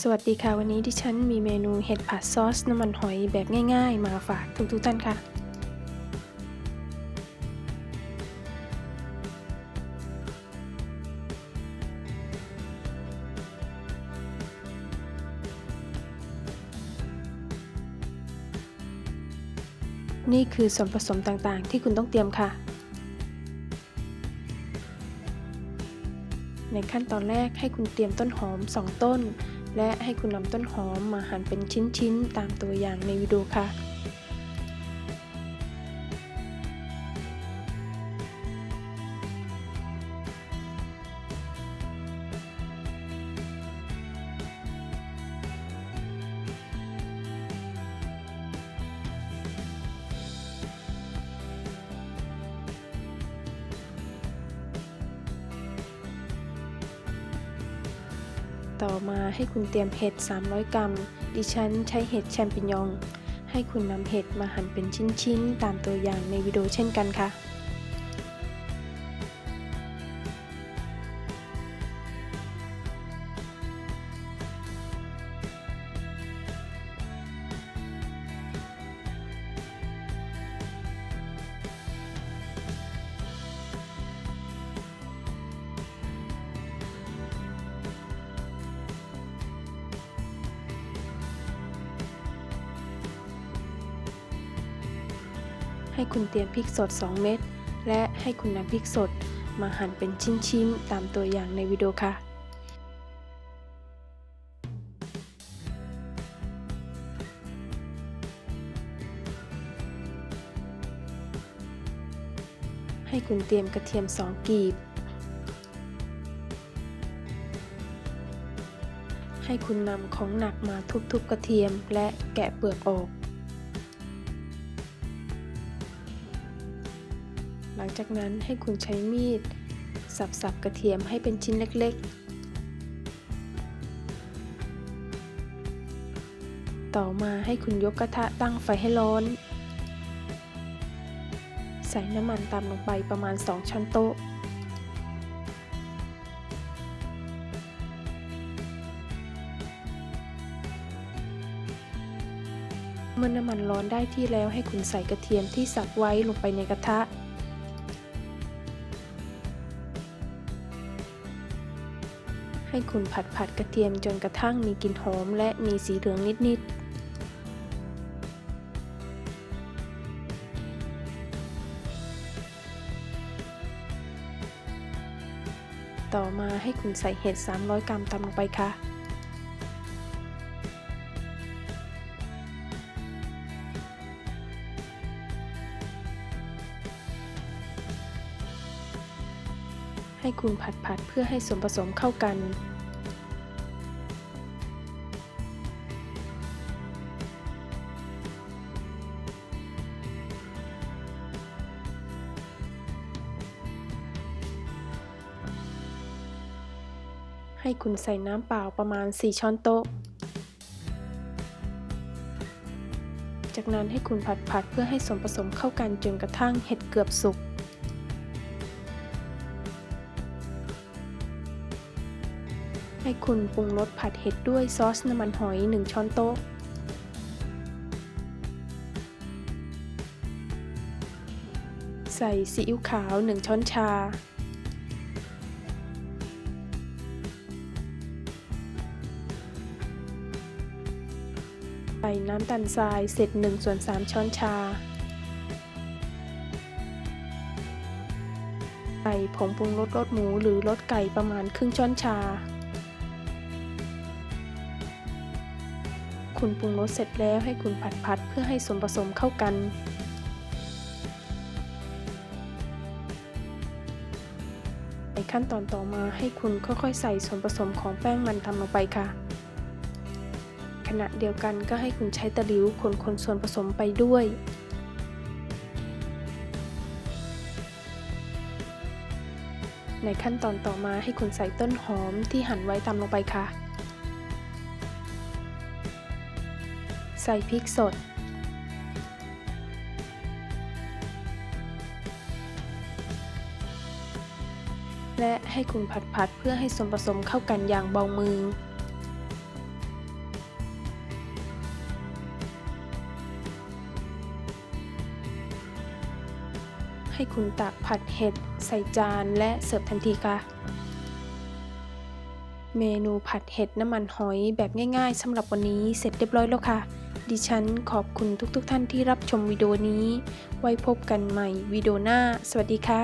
สวัสดีค่ะ วันนี้ดิฉันมีเมนูเห็ดผัดซอสน้ำมันหอยแบบง่าย ๆ มาฝากทุกๆท่านค่ะ นี่คือส่วนผสมต่างๆ ที่คุณต้องเตรียมค่ะ ในขั้นตอนแรกให้คุณเตรียมต้นหอม 2 ต้น และให้คุณนำต้นหอมมาหั่นเป็นชิ้นๆ ตามตัวอย่างในวิดีโอค่ะ ต่อมาให้คุณเตรียมเห็ด 300 กรัม ดิฉันใช้เห็ดแชมปิญอง ให้คุณนำเห็ดมาหั่นเป็นชิ้นๆ ตามตัวอย่างในวิดีโอเช่นกันค่ะ ให้คุณเตรียมพริกสด 2 เม็ด และให้คุณนำพริกสด มาหั่นเป็นชิ้นๆ ตามตัวอย่างในวิดีโอค่ะให้คุณเตรียมกระเทียม 2 กีบ ให้คุณนำของหนักมาทุบๆกระเทียมและแกะเปลือกออก ลังจากนั้นให้คุณใช้มีด สับๆกระเทียมให้เป็นชิ้นเล็กๆ ต่อมาให้คุณยกกระทะตั้งไฟให้ร้อน ใส่น้ำมันตามลงไปประมาณ 2 ช้อนโต๊ะเมื่อน้ำมันร้อนได้ที่แล้วให้คุณใส่กระเทียมที่สับไว้ลงไปในกระทะ ให้คุณผัดผัดกระเทียมจนกระทั่งมีกลิ่นหอมและมีสีเหลืองนิดๆต่อมาให้คุณใส่เห็ด 300 กรัมตามลงไปค่ะ ให้คุณผัดผัดเพื่อให้ส่วนผสมเข้ากัน ให้คุณใส่น้ำเปล่าประมาณ 4 ช้อนโต๊ะจากนั้นให้คุณผัดผัดเพื่อให้ส่วนผสมเข้ากันจนกระทั่งเห็ดเกือบสุก ให้คุณปรุงรสผัดเห็ดด้วยซอสน้ำมันหอย 1 ช้อนโต๊ะ ใส่ซีอิ๊วขาว 1 ช้อนชา ใส่น้ำตาลทรายเสร็จ1ส่วน3ช้อนชา ใส่ผงปรุงรสรสหมูหรือรสไก่ประมาณครึ่งช้อนชา คุณปรุงรสเสร็จแล้วให้คุณผัดผัดเพื่อให้ส่วนผสมเข้ากัน ในขั้นตอนต่อมาให้คุณค่อยๆ ใส่ส่วนผสมของแป้งมันทำลงไปค่ะ ขณะเดียวกันก็ให้คุณใช้ตะหลิวคนๆส่วนผสมไปด้วยในขั้นตอนต่อมาให้คุณใส่ต้นหอมที่หั่นไว้ตามลงไปค่ะ ใส่พริกสด และให้คุณผัดผัดเพื่อให้ส่วนผสมเข้ากันอย่างเบามือ ให้คุณตักผัดเห็ดใส่จานและเสิร์ฟทันทีค่ะเมนูผัดเห็ดน้ำมันหอยแบบง่ายๆสำหรับวันนี้เสร็จเรียบร้อยแล้วค่ะ ดิฉันขอบคุณทุกๆทท่านที่รับชมวิดีโอนี้ ไว้พบกันใหม่วิดีโอหน้า สวัสดีค่ะ